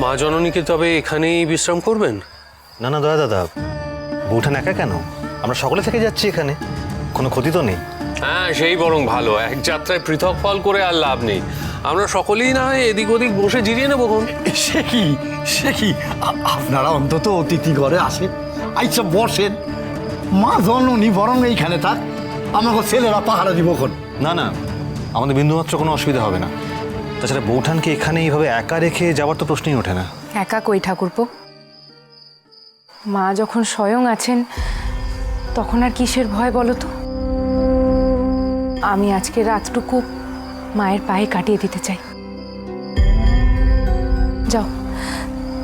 মা জননীকে তবে এখানেই বিশ্রাম করবেন? না না দয়া দাদা বউঠান একা কেন? আমরা সকলে থেকে যাচ্ছি এখানে কোনো ক্ষতি তো নেই। হ্যাঁ সেই বরং ভালো এক যাত্রায় পৃথক ফল করে আর লাভ নেই। আমরা সকলেই না হয় এদিক ওদিক বসে জিরিয়ে নেব কোন সে কি সে কি? আ- আপনারা অন্তত অতিথি ঘরে আসেন আইসব বসেন। মা জননী বরং এইখানে থাক আমাকে ছেলেরা পাহারা দিব কোন না না আমাদের বিন্দুমাত্র কোনো অসুবিধা হবে না। তাছাড়া বউঠানকে এখানে এইভাবে একা রেখে যাওয়ার তো প্রশ্নই ওঠে না। একা কই ঠাকুরপো? মা যখন স্বয়ং আছেন, তখন আর কিসের ভয় বলো তো? আমি আজকে রাতটুকু মায়ের পায়ে কাটিয়ে দিতে চাই। যাও,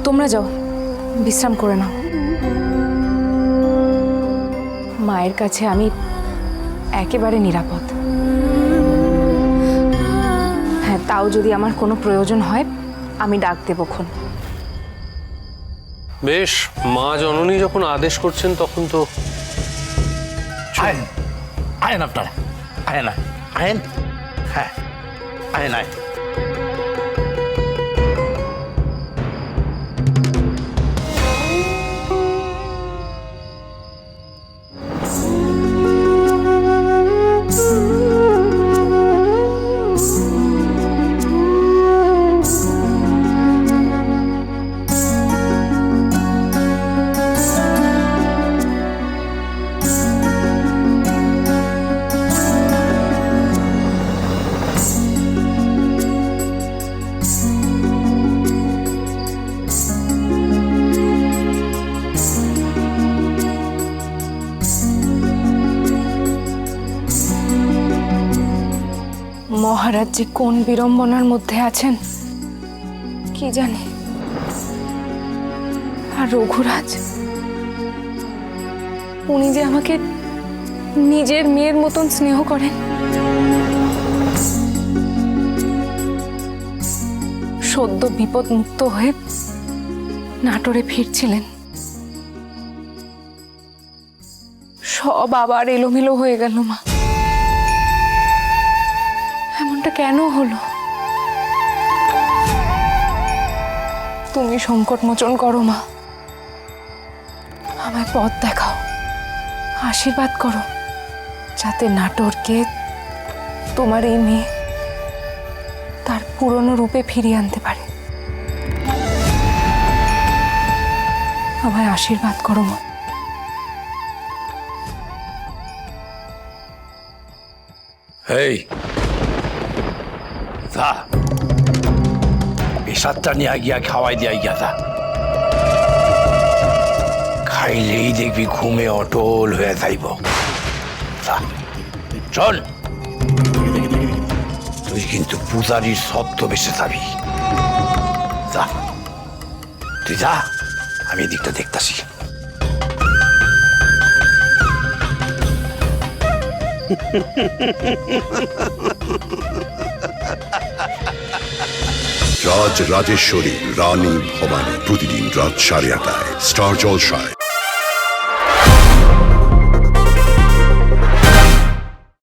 তোমরা যাও, বিশ্রাম করে নাও। মায়ের কাছে আমি একেবারে নিরাপদ। তাও যদি আমার কোনো প্রয়োজন হয় আমি ডাক দেবক্ষণ বেশ মা জননী যখন আদেশ করছেন তখন তো আয়েন আয়েন আপনারা। আয়েন আয়েন আয়েন। হ্যাঁ আয়েন আয়েন। মহারাজ যে কোন বিড়ম্বনার মধ্যে আছেন, কি জানে? আর রঘুরাজ, উনি যে আমাকে নিজের মেয়ের মতন স্নেহ করেন। সদ্য বিপদ মুক্ত হয়ে নাটোরে ফিরছিলেন। সব আবার এলোমেলো হয়ে গেল মা। এমনটা কেন হলো? তুমি সংকট মোচন করো, মা। আমায় পথ দেখাও, আশীর্বাদ করো, যাতে নাটোরকে তোমার এই মেয়ে তার পুরনো রূপে ফিরিয়ে আনতে পারে। আমায় আশীর্বাদ করো, মা। এই যা বিষাদটা নিয়ে গিয়া, খাওয়াই দিয়া গিয়া যা। খাইলেই দেখবি ঘুমে অটল হয়ে যাইব। চল। তুই কিন্তু পূজারির শব্দ বেসে যাবি। যা, তুই যা, আমি এদিকটা দেখতাছি। রাজ রাজেশ্বরী রানী ভবানী প্রতিদিন রাত সাড়ে আটায় স্টার জলসায়।